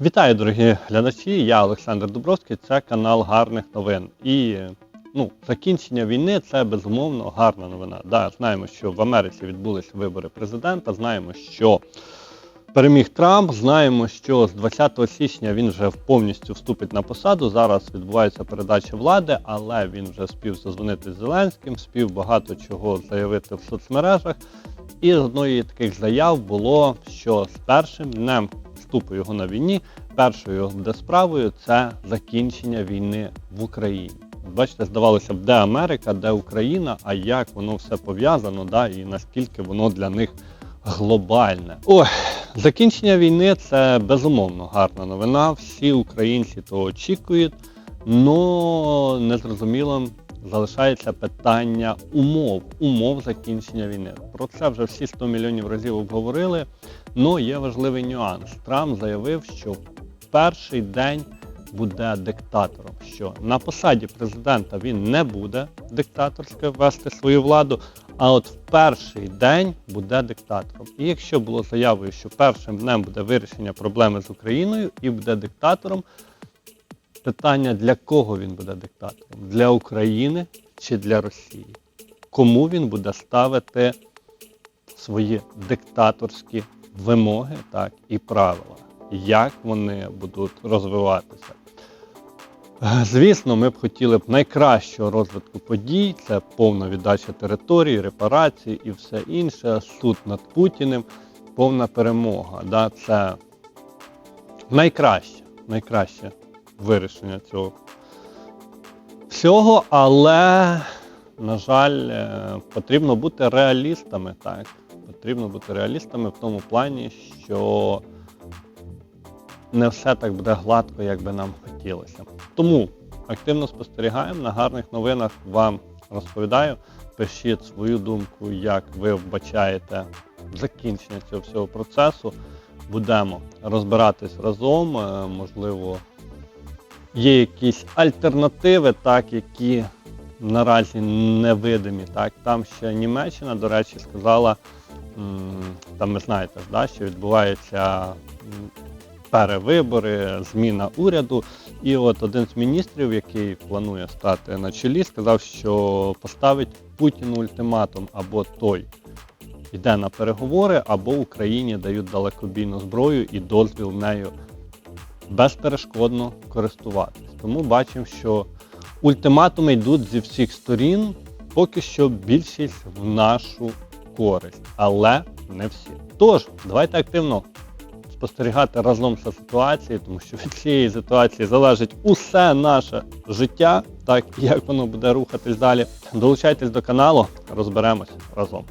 Вітаю, дорогі глядачі! Я Олександр Дубровський, це канал гарних новин. І ну, закінчення війни це безумовно гарна новина. Да, знаємо, що в Америці відбулися вибори президента, знаємо, що переміг Трамп, знаємо, що з 20 січня він вже повністю вступить на посаду. Зараз відбувається передача влади, але він вже спів зазвонити з Зеленським, спів багато чого заявити в соцмережах. І з одної таких заяв було, що з першим днем вступу його на війні, першою буде справою це закінчення війни в Україні. Бачите, здавалося б, де Америка, де Україна, а як воно все пов'язано, да, і наскільки воно для них глобальне. Ой, закінчення війни це безумовно гарна новина. Всі українці то очікують, але незрозумілим залишається питання умов, умов закінчення війни. Про це вже всі 100 мільйонів разів обговорили. але є важливий нюанс. Трамп заявив, що перший день буде диктатором. Що на посаді президента він не буде диктаторсько вести свою владу, а от в перший день буде диктатором. І якщо було заявою, що першим днем буде вирішення проблеми з Україною і буде диктатором, питання для кого він буде диктатором? Для України чи для Росії? Кому він буде ставити свої диктаторські вимоги так, і правила? Як вони будуть розвиватися? Звісно, ми б хотіли б найкращого розвитку подій, це повна віддача території, репарації і все інше, суд над Путіним, повна перемога. Да? Це найкраще, найкраще вирішення цього всього, але, на жаль, е, потрібно бути реалістами, так. Потрібно бути реалістами в тому плані, що не все так буде гладко, як би нам хотілося. Тому активно спостерігаємо, на гарних новинах вам розповідаю. Пишіть свою думку, як ви вбачаєте закінчення цього всього процесу. Будемо розбиратись разом, е, можливо, є якісь альтернативи, так, які наразі невидимі. Так. Там ще Німеччина, до речі, сказала, там ви знаєте, да, що відбуваються перевибори, зміна уряду. І от один з міністрів, який планує стати на чолі, сказав, що поставить Путіну ультиматум або той йде на переговори, або Україні дають далекобійну зброю і дозвіл нею безперешкодно користуватись. Тому бачимо, що ультиматуми йдуть зі всіх сторін, поки що більшість в нашу користь, але не всі. Тож, давайте активно спостерігати разом за ситуацією, тому що від цієї ситуації залежить усе наше життя, так як воно буде рухатись далі. Долучайтесь до каналу, розберемось разом.